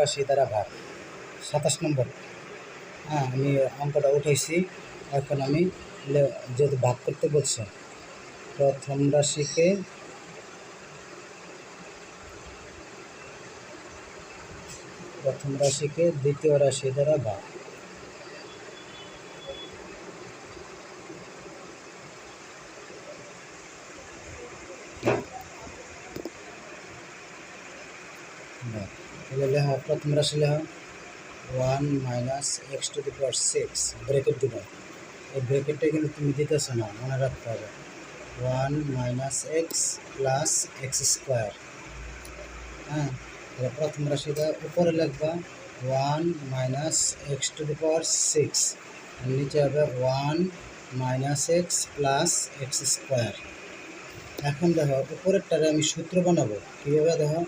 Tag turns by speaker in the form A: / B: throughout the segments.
A: রাশি দ্বারা ভাগ। সাতাশ নম্বর। হ্যাঁ আমি অঙ্কটা উঠেছি। এখন আমি যেহেতু ভাগ করতে বলছে, প্রথম রাশিকে প্রথম রাশিকে দ্বিতীয় রাশি দ্বারা ভাগ। তাহলে লেখা প্রথম রাশি লেখা one minus x to the power six bracket দিবা এই ব্রেকেটটা কিন্তু তুমি দিতেছো না, মনে রাখতে হবে। One minus x plus x square হ্যাঁ তাহলে প্রথম রাশিটা উপরে লিখবা one minus x to the power six নিচে হবে one minus x plus x square এখন দেখো, উপরেরটারে আমি সূত্র বানাবো। কীভাবে দেখো?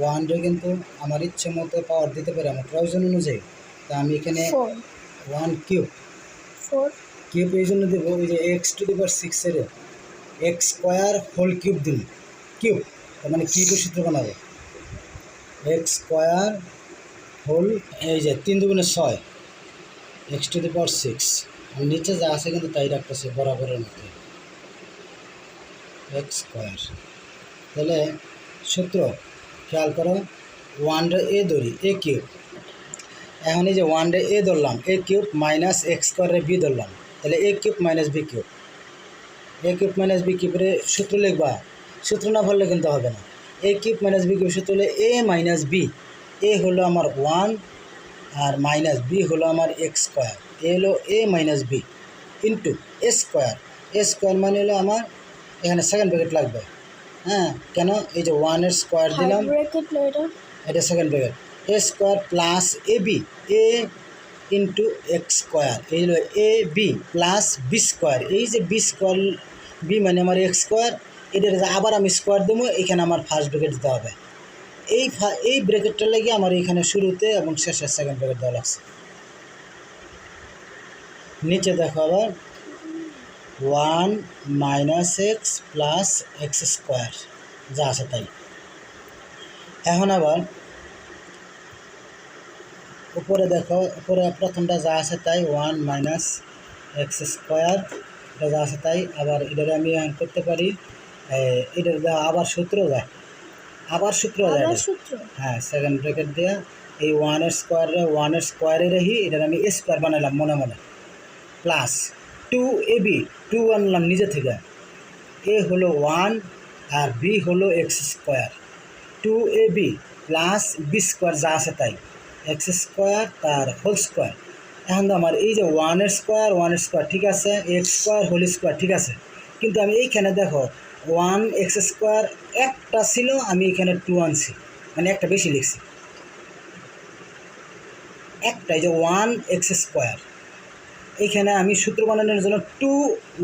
A: ওয়ানটা কিন্তু আমার ইচ্ছে মতো পাওয়ার দিতে পারে আমার প্রয়োজন অনুযায়ী। তা আমি এখানে ওয়ান কিউব কিউব এই জন্য দেবো ওই যে এক্স টু দি পাওয়ার সিক্সের এক্স স্কোয়ার হোল কিউব দিন কিউব মানে কিউবের সূত্র বানাবো। এক্স স্কোয়ার হোল এই যে তিন দুগুণে ছয় x to the power six আর নিচে যা আছে কিন্তু তাই রাখতেছে বরাবরের মধ্যে এক্স স্কোয়ার তাহলে সূত্র খেয়াল করো ওয়ান রে এ ধরি এ কিউব এখন এই যে ওয়ান রে এ ধরলাম এ কিউব মাইনাস এক্স স্কোয়ারে বি ধরলাম, তাহলে a cube minus b cube a cube minus b কিউবের সূত্র লিখবা, সূত্র না ভরলে কিন্তু হবে না। A cube minus b cube সূত্র হলে এ মাইনাস বি এ হলো আমার ওয়ান আর মাইনাস বি হলো আমার এক্স স্কোয়ার এ হলো a minus b into a square a square মানে হলো আমার, এখানে সেকেন্ড ব্র্যাকেট লাগবে। হ্যাঁ কেন? এই যে ওয়ানের স্কোয়ার দিলাম।
B: এটা।
A: এটা second bracket a square plus a b a into x square এই হলো a b plus b square এই যে বি স্কোয়ার বি মানে আমার এক্স স্কোয়ার এটার যে আবার আমি স্কোয়ার দেবো এখানে আমার ফার্স্ট ব্র্যাকেট দিতে হবে। এই এই ব্র্যাকেটটা লেগে আমার এখানে শুরুতে এবং শেষের সেকেন্ড ব্র্যাকেট দেওয়া লাগছে। নিচে দেখো আবার। One minus x plus x square যা আছে তাই। এখন আবার উপরে দেখো উপরে প্রথমটা যা আছে তাই ওয়ান মাইনাস এক্স স্কোয়ার এটা যা আছে তাই আবার এটার আমি করতে পারি এটার আবার সূত্র যায় আবার সূত্র যায় হ্যাঁ সেকেন্ড ব্র্যাকেট দেওয়া এই ওয়ানের স্কোয়ারে ওয়ানের স্কোয়ারে রেহি এটার আমি স্কোয়ার বানালাম মনে মনে plus. Two a b two আনলাম নিজে থেকে। এ হলো ওয়ান আর বি হলো x square two a b plus b square যা আছে তাই। এক্স স্কোয়ার তার হোল স্কোয়ার এখন তো আমার এই যে ওয়ানের স্কোয়ার ওয়ানের স্কোয়ার ঠিক আছে এক্স স্কোয়ার হোল স্কোয়ার ঠিক আছে। কিন্তু আমি এইখানে দেখো ওয়ান এক্স স্কোয়ার একটা ছিল, আমি এখানে টু আনছি মানে একটা বেশি লিখছি। একটা এই যে ওয়ান এক্স স্কোয়ার এইখানে আমি সূত্র বানানোর জন্য টু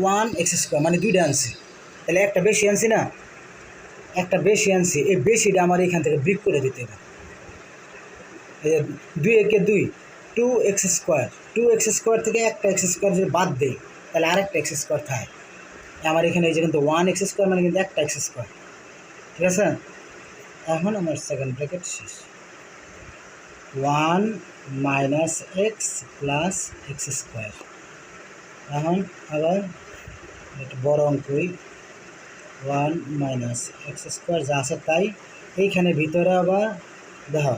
A: ওয়ান এক্স স্কোয়ার মানে দুইটা আনছি। তাহলে একটা বেশি আনছি না? একটা বেশি আনছি। এই বেশিটা আমার এখান থেকে ব্রিক করে দিতে হবে। দুই একে দুই two x square two x square থেকে একটা এক্স স্কোয়ার যদি বাদ দেই, তাহলে আরেকটা এক্স স্কোয়ার থাকে। আমার এখানে এই যে কিন্তু ওয়ান এক্স স্কোয়ার মানে কিন্তু একটা এক্স স্কোয়ার ঠিক আছে? এখন আমার সেকেন্ড ব্র্যাকেট শেষ। One minus x plus x square এখন আবার একটু বড় অঙ্কই ওয়ান মাইনাস এক্স স্কোয়ার যা আছে তাই এইখানে ভিতরে আবার দেখো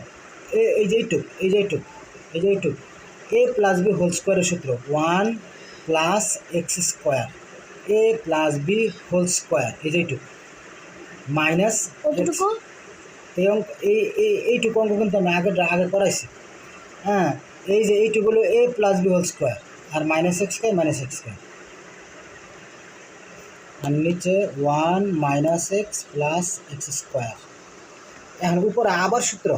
A: এই যে এইটুক এই যে এইটুক এই যে এইটুক এ প্লাস বি হোল স্কোয়ারের সূত্র one plus x square a plus b whole square এই যে এইটুক মাইনাস এই অঙ্ক এই এই এইটুকু অঙ্ক কিন্তু আমি আগে আগে করাইছি হ্যাঁ এই যে এইটুকু হলো a plus b whole square R minus x square minus x square আর নিচে one minus x plus x square এখন উপরে আবার সূত্র,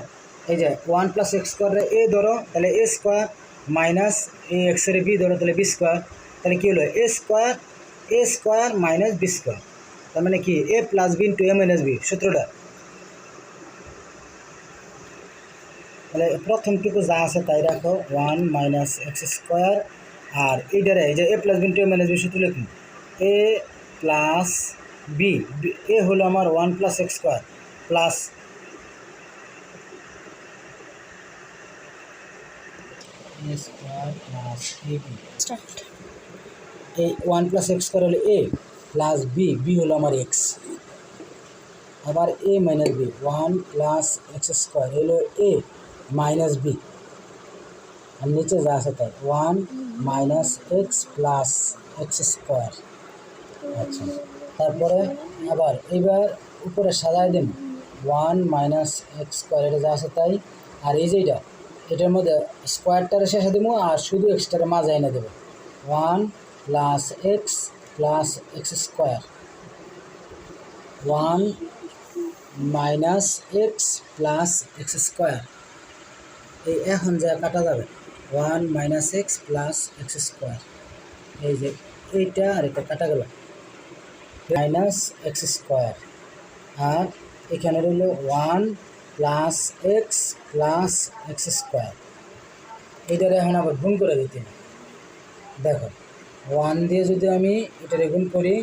A: এই যে ওয়ান প্লাস এক্স স্কোয়ারে এ ধরো, তাহলে এ স্কোয়ার মাইনাস এ এক্সের বি ধরো, তাহলে বি স্কোয়ার তাহলে কী হলো? A square a square minus b square তার মানে কি? A plus b into a minus b সূত্রটা। তাহলে প্রথমটুকু যা আছে তাই রাখো ওয়ান মাইনাস এক্স স্কোয়ার আর এইটারে, এই যে a plus b two minus b সূত্র লিখুন। এ প্লাস বি এ হলো আমার one plus x square plus a a এই ওয়ান প্লাস এক্স স্কোয়ার হলো এ প্লাস বি বি হলো আমার এক্স আবার a minus b one plus x square হলো এ মাইনাস বি আর নিচে যা আছে তাই one minus x plus x square আচ্ছা তারপরে আবার এইবার উপরে সাজাই দিন। ওয়ান মাইনাস এক্স স্কোয়ার যা আছে তাই। আর এই যে এটা, এটার মধ্যে স্কোয়ারটারে শেষে দেবো আর শুধু এক্সটারে মাঝে এনে দেবো। One plus x plus x square one minus x plus x square এই এখন যা কাটা যাবে। One minus x plus x square এই যে, এইটা আর এটা কাটা গেল। মাইনাস এক্স স্কোয়ার আর এখানে রইল one plus x plus x square এইটারে এখন আবার গুণ করে দিতে দেখো ওয়ান দিয়ে যদি আমি এটারে গুণ করি,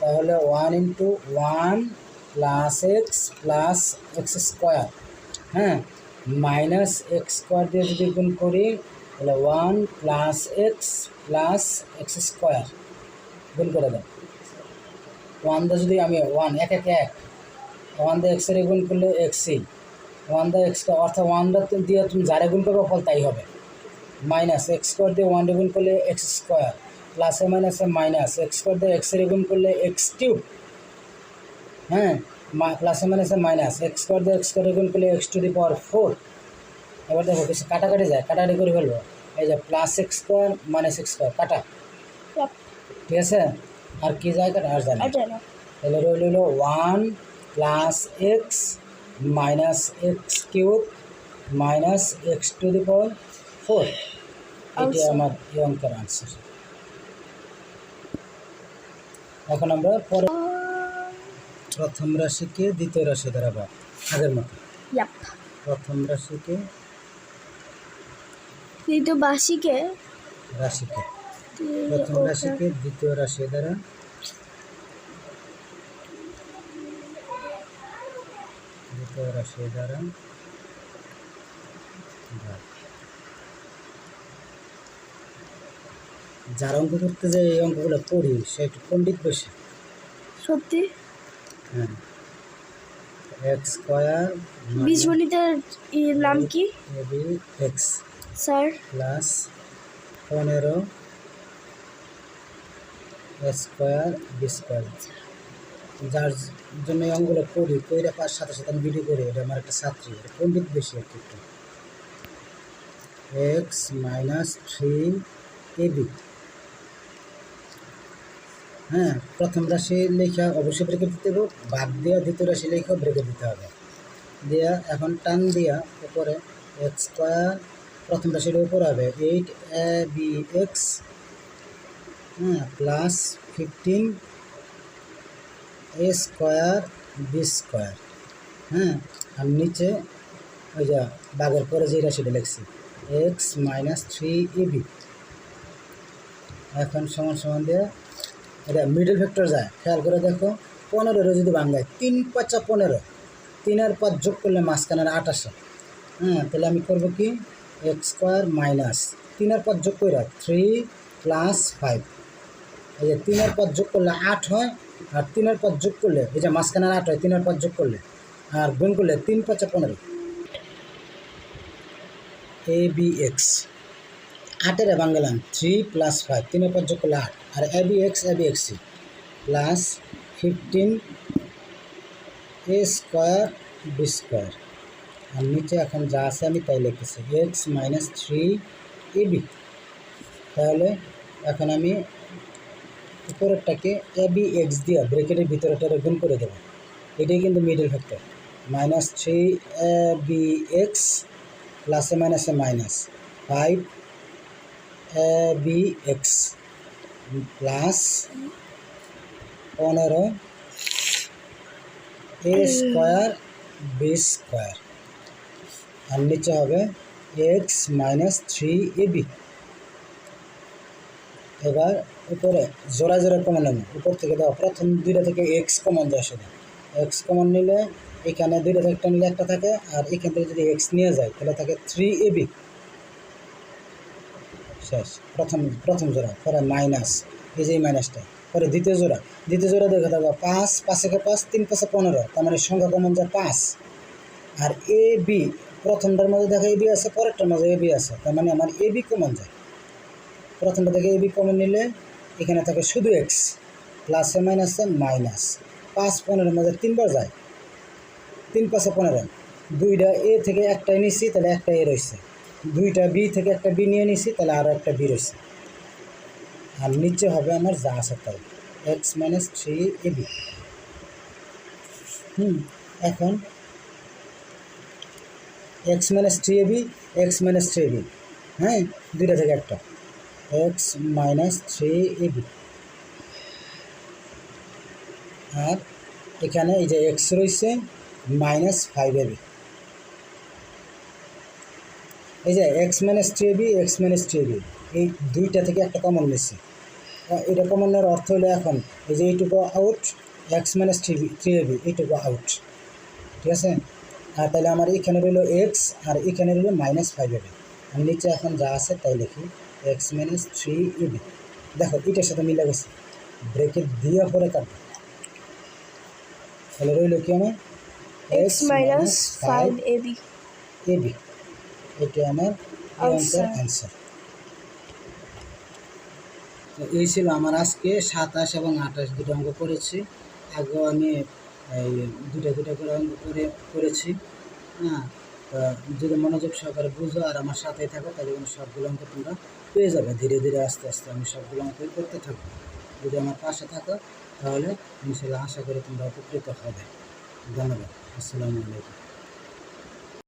A: তাহলে one into one plus x plus x square হ্যাঁ মাইনাস এক্স স্কোয়ার দিয়ে যদি গুণ করি তাহলে one plus x plus x square গুণ করে দেন ওয়ান দিয়ে যদি আমি ওয়ান এক এক এক ওয়ান দিয়ে এক্সের গুণ করলে এক্সই ওয়ান দিয়ে এক্স অর্থাৎ ওয়ান দা দিয়ে তুমি যারে গুণ করবে ফল তাই হবে। মাইনাস এক্স স্কোয়ার দিয়ে ওয়ান গুণ করলে এক্স স্কোয়ার প্লাসে মাইনাসে মাইনাস এক্স স্কোয়ার দিয়ে এক্সের গুণ করলে এক্স কিউব হ্যাঁ? প্লাসে মাইনাসে মাইনাস এক্স স্কোয়ার দিয়ে এক্স স্কোয়ার গুণ করলে x to the power four এবার দেখো কিছু কাটাকাটি যায় কাটাকাটি করে ফেলব। এই যে plus x square minus x square কাটা। ঠিক আছে? আর কি যায় কাটা? আর জানি
B: আর
A: তাহলে রইল হলো one plus x minus x cube minus x to the power four এটি আমার এই অঙ্কের আনসার এখন আমরা পরে প্রথম রাশিকে দ্বিতীয় রাশি দ্বারা আগের মতো। প্রথম রাশিকে
B: বাসিকে
A: রাশিকে। প্রথম রাশিকে দ্বিতীয় রাশি দ্বারা। দ্বিতীয় রাশি দ্বারা। যার অঙ্ক করতে যে এই অঙ্কগুলো পড়ি সে একটু পণ্ডিত বসে
B: সত্যি?
A: হ্যাঁ। এক্স স্কোয়ার
B: বীজগণিতের নাম কি?
A: A b x.
B: Sir.
A: Plus পনেরো স্কোয়ার বি যার জন্য এই অঙ্কগুলো করি, কইরা পাঁচ সাথে সাথে আমি ভিডিও করি, এটা আমার একটা ছাত্রী পণ্ডিত বেশি আর কি এক্স মাইনাস থ্রি এবি হ্যাঁ প্রথম রাশি লেখা অবশ্যই ব্রেকে দিতে হবে, বাদ দেওয়া দ্বিতীয় রাশি লেখা ব্রেকে দিতে হবে। দিয়া, এখন টান দিয়া উপরে এক্স স্কোয়ার প্রথম রাশির উপর হবে এইট এ বি এক্স হ্যাঁ plus fifteen a square b square হ্যাঁ আর নিচে ওই যা বাঘের পরে যে রাশিটা লিখছি এক্স মাইনাস থ্রি এবি এখন সমান সমান দিয়ে এটা মিডল ভেক্টর যায়, খেয়াল করে দেখো, পনেরোরও যদি বাংলায় তিন পাঁচা পনেরো, তিনের পাঁচ যোগ করলে মাঝখানের আসে হ্যাঁ তাহলে আমি করব কি? এক্স স্কোয়ার মাইনাস তিনের পর যোগ করে থ্রি প্লাস ফাইভ। এই যে তিনের পর যোগ করলে আট হয়, আর তিনের পর যোগ করলে, এই যে মাঝখানের আট হয়, তিনের পর যোগ করলে, আর গুণ করলে তিন পাঁচা পনেরো। A b x. আটের বাংলাম থ্রি প্লাস ফাইভ, তিনের পর যোগ করলে আট, আর a b x, a b x c, plus fifteen a square b square. আর নিচে এখন যা আছে আমি তাই লিখেছি এক্স মাইনাস থ্রি এবি তাহলে এখন আমি উপরেরটাকে এ বি এক্স দিয়ে ব্রেকেটের ভিতরেটারে গুণ করে দেবো। এটাই কিন্তু middle factor minus three b x প্লাসে মাইনাসে minus five b x plus পনেরো এ স্কোয়ার বি স্কোয়ার আর নিচে হবে এক্স মাইনাস থ্রি এবি এবার উপরে জোড়া জোড়া কমন নেব উপর থেকে দাও, প্রথম দুইটা থেকে এক্স কমন যায় সেটা এক্স কমন নিলে এখানে দুইটা থেকে একটা নিলে একটা থাকে, আর এখান থেকে যদি এক্স নিয়ে যায়, তাহলে থাকে থ্রি এবি শেষ, প্রথম প্রথম জোড়া, পরে মাইনাস এই যে মাইনাসটা পরে দ্বিতীয় জোড়া। দ্বিতীয় জোড়া দেখে থাকব পাঁচ, পাঁচে পাঁচ, তিন পাঁচে পনেরো, তার মানে সংখ্যা কমন যায় পাঁচ। আর এ বি প্রথমটার মধ্যে দেখা এ বি আছে, পরেরটার মধ্যে এ বি আছে। তার মানে আমার এ বি কমন যায়। প্রথমটা থেকে এ বি কমন নিলে এখানে থাকে শুধু এক্স প্লাসে মাইনাসে মাইনাস পাঁচ পনেরোর মধ্যে তিনবার যায়। তিন পাঁচে পনেরো। দুইটা এ থেকে একটাই নিছি, তাহলে একটা এ রয়েছে। দুইটা বি থেকে একটা বি নিয়ে নিছি, তাহলে আরও একটা বি রয়েছে। আর নিচে হবে আমার যা আছে তাই। X minus three a b হুম, এখন x minus three a b x minus three a b হ্যাঁ? দুইটা থেকে একটা। X minus three a b আর এখানে এই যে এক্স রয়েছে মাইনাস ফাইভ এ বি এই যে x minus three b x minus three b এই দুইটা থেকে একটা কমন নিচ্ছে। এটা কমন নেওয়ার অর্থ হলো এখন, এই যে এইটুকু out x minus three three b এইটুকু আউট ঠিক আছে? আর তাহলে আমার এখানে রইল এক্স আর এখানে রইল মাইনাস ফাইভ এবি আর নিচে এখন যা আছে তাই লিখি এক্স মাইনাস থ্রি এবি দেখো এটার সাথে মিলে গেছে। ব্রেকেট দিয়ে পরে কাটবো। তাহলে রইল কি আমার?
B: X minus five a b
A: a b এটা আমার অ্যান্সার তো এই ছিল আমার আজকে সাতাশ এবং আঠাশ দুটো অঙ্ক করেছি। আগেও আমি এই দুটা দুটা করে অঙ্ক করে করেছি হ্যাঁ? যদি মনোযোগ সহকারে বুঝো আর আমার সাথে থাকো, তাহলে কিন্তু সবগুলো অঙ্ক তোমরা পেয়ে যাবে। ধীরে ধীরে আস্তে আস্তে আমি সবগুলো অঙ্কই করতে থাকব। যদি আমার পাশে থাকো, তাহলে আমি সেটা আশা করি তোমরা উপকৃত হবে। ধন্যবাদ। আসসালামু আলাইকুম।